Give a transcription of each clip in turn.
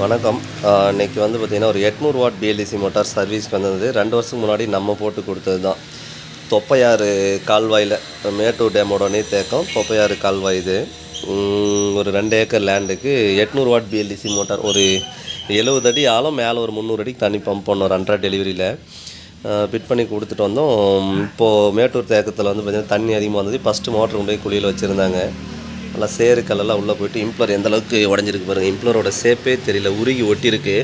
வணக்கம். இன்றைக்கி வந்து பார்த்திங்கன்னா ஒரு எட்நூறு வாட் பிஎல்டிசி மோட்டார் சர்வீஸ்க்கு வந்தது. ரெண்டு வருஷத்துக்கு முன்னாடி நம்ம போட்டு கொடுத்தது தான். தொப்பையாறு கால்வாயில் மேட்டூர் டேமோட நீர்த்தேக்கம் தொப்பையாறு கால்வாய் இது. ஒரு ரெண்டு ஏக்கர் லேண்டுக்கு எட்நூறு வாட் பிஎல்டிசி மோட்டார். ஒரு எழுபது அடி ஆழம் மேலே ஒரு முந்நூறு அடிக்கு தண்ணி பம்ப் பண்ணோம் ரெண்டரை டெலிவரியில் ஃபிட் பண்ணி கொடுத்துட்டு வந்தோம். இப்போது மேட்டூர் தேக்கத்தில் வந்து பார்த்திங்கன்னா தண்ணி அதிகமாக வந்தது ஃபஸ்ட்டு மோட்டர் கொண்டு போய் குழியில் வச்சுருந்தாங்க. நல்லா சேரு கல்லெல்லாம் உள்ளே போயிட்டு இம்ப்ளர் எந்த அளவுக்கு உடஞ்சிருக்கு பாருங்கள் இம்ப்ளரோட சேப்பே தெரியல. உருகி ஒட்டியிருக்கு.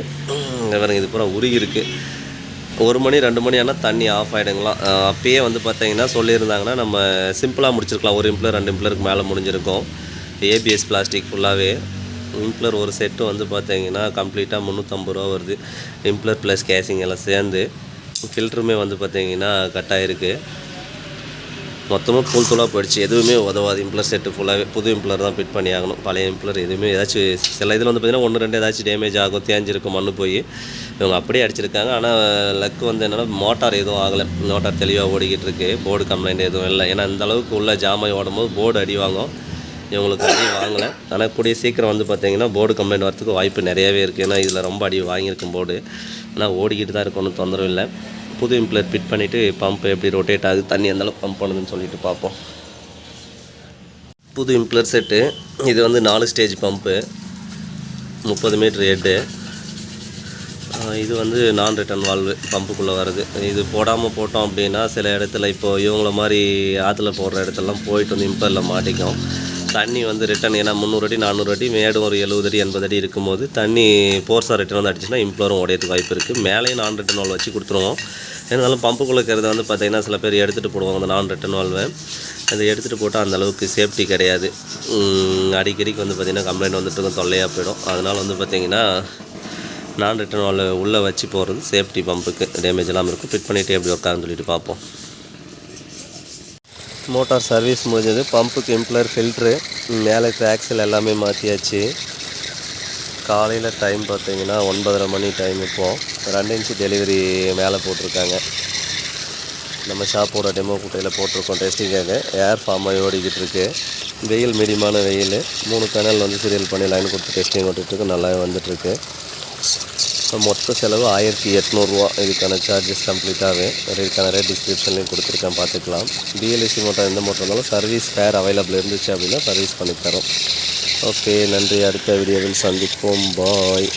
பாருங்க இது பூரா உருகி இருக்குது ஒரு மணி ரெண்டு மணி ஆனால் தண்ணி ஆஃப் ஆகிடுங்களாம் அப்பயே வந்து பார்த்தீங்கன்னா சொல்லியிருந்தாங்கன்னா நம்ம சிம்பிளாக முடிச்சிருக்கலாம். ஒரு இம்ப்ளர் ரெண்டு இம்ப்ளருக்கு மேலே முடிஞ்சிருக்கும். ஏபிஎஸ் பிளாஸ்டிக் ஃபுல்லாகவே இம்ப்ளர் ஒரு செட்டு வந்து பார்த்தீங்கன்னா கம்ப்ளீட்டாக முந்நூற்றம்பது ரூபா வருது. இம்ப்ளர் ப்ளஸ் கேசிங் எல்லாம் சேர்ந்து ஃபில்டருமே வந்து பார்த்தீங்கன்னா கட் ஆகிருக்கு மொத்தமாக புல் தூளாக போயிடுச்சு. எதுவுமே உதவாது. இம்ப்ளர் செட்டு ஃபுல்லாகவே புது இம்ப்ளர் தான் ஃபிட் பண்ணி ஆகணும். பழைய இம்ப்ளர் எதுவுமே ஏதாச்சும் சில இதில் வந்து பார்த்திங்கன்னா ஒன்று ரெண்டு ஏதாச்சும் டேமேஜ் ஆகும் தேஞ்சிருக்கும் மண்ணு போய். இவங்க அப்படியே அடிச்சிருக்காங்க. ஆனால் லக்கு வந்து என்னென்னா மோட்டார் எதுவும் ஆகலை. மோட்டார் தெளிவாக ஓடிக்கிட்டு இருக்கு. போர்டு கம்ப்ளைண்ட் எதுவும் இல்லை. ஏன்னா இந்த அளவுக்கு உள்ள ஜாமாய் ஓடும்போது போர்டு அடி வாங்கும். இவங்களுக்கு அடி வாங்கலை. ஆனால் கூடிய சீக்கிரம் வந்து பார்த்தீங்கன்னா போர்டு கம்ப்ளைண்ட் வரத்துக்கு வாய்ப்பு நிறையவே இருக்குது ஏன்னா இதில் ரொம்ப அடி வாங்கியிருக்கும் போர்டு ஆனால் ஓடிக்கிட்டு தான் இருக்கணும் ஒன்றும் தொந்தரவு இல்லை. புது இம்ப்ளர் ஃபிட் பண்ணிவிட்டு பம்ப் எப்படி ரொட்டேட் ஆகுது தண்ணி இருந்தாலும் பம்ப் பண்ணுதுன்னு சொல்லிட்டு பார்ப்போம். புது இம்ப்ளர் செட்டு. இது வந்து நாலு ஸ்டேஜ் பம்ப்பு முப்பது மீட்ரு ஹெட்டு இது வந்து நான் ரிட்டன் வால்வு பம்புக்குள்ளே வருது. இது போடாமல் போட்டோம் அப்படின்னா சில இடத்துல இப்போ இவங்கள மாதிரி ஆற்றுல போடுற இடத்துலலாம் போயிட்டு வந்து இம்பரில் மாட்டிக்கும். தண்ணி வந்து ரிட்டன் ஏன்னா முந்நூறு அடி நானூறு அடி மேடும் ஒரு எழுபது அடி எண்பது அடி இருக்கும்போது தண்ணி போர்ஸாக ரிட்டன் வந்து அடிச்சுன்னா இம்ப்ளோரும் உடையதுக்கு வாய்ப்பு இருக்குது மேலேயும் நான் ரிட்டன் வால் வச்சு கொடுத்துருவோம். இருந்தாலும் பம்புக்குள்ளே இருக்கிறத வந்து பார்த்திங்கன்னா சில பேர் எடுத்துகிட்டு போடுவாங்க அந்த நான் ரிட்டன் வால்வை அதை எடுத்துகிட்டு போட்டால் அந்த அளவுக்கு சேஃப்டி கிடையாது. அடிக்கடிக்கு வந்து பார்த்திங்கன்னா கம்ப்ளைண்ட் வந்துட்டு இருக்கும் தொல்லையாக போயிடும். அதனால் வந்து பார்த்திங்கன்னா நான் ரிட்டர்ன் வால் உள்ளே வச்சு போகிறது சேஃப்டி பம்புக்கு டேமேஜ் இல்லாமல் இருக்கும். ஃபிட் பண்ணிவிட்டு எப்படி உட்காந்து சொல்லிட்டு பார்ப்போம். மோட்டார் சர்வீஸ் முடிஞ்சது பம்புக்கு இம்ப்ளர் ஃபில்ட்ரு மேலே ஆக்சல் எல்லாமே மாற்றியாச்சு காலையில் டைம் பார்த்தீங்கன்னா ஒன்பதரை மணி டைம் இப்போது ரெண்டு இன்ச்சு டெலிவரி மேலே போட்டிருக்காங்க. நம்ம ஷாப்போட டெமோ குட்டையில் போட்டிருக்கோம் டெஸ்டிங்காக ஏர் ஃபார்ம் ஆகி ஓடிக்கிட்டு இருக்கு. வெயில் மீடியமான வெயில். மூணு பேனல் வந்து சீரியல் பண்ணி லைன் கொடுத்து டெஸ்டிங் ஓட்டிகிட்டு நல்லாவே வந்துட்டுருக்கு மொத்த செலவு ஆயிரத்தி எட்நூறுரூவா இதுக்கான சார்ஜஸ் கம்ப்ளீட்டாகவே இதுக்கான ரேட் டிஸ்கிரிப்ஷன்லையும் கொடுத்துருக்கேன் பார்த்துக்கலாம். பிஎல்எஸ்சி மோட்டார் எந்த மோட்டர் இருந்தாலும் சர்வீஸ் ஃபேர் அவைலபிள் இருந்துச்சு அப்படின்னா சர்வீஸ் பண்ணித்தரோம் ஓகே நன்றி. அடுத்த வீடியோவில் சந்திப்போம். பாய்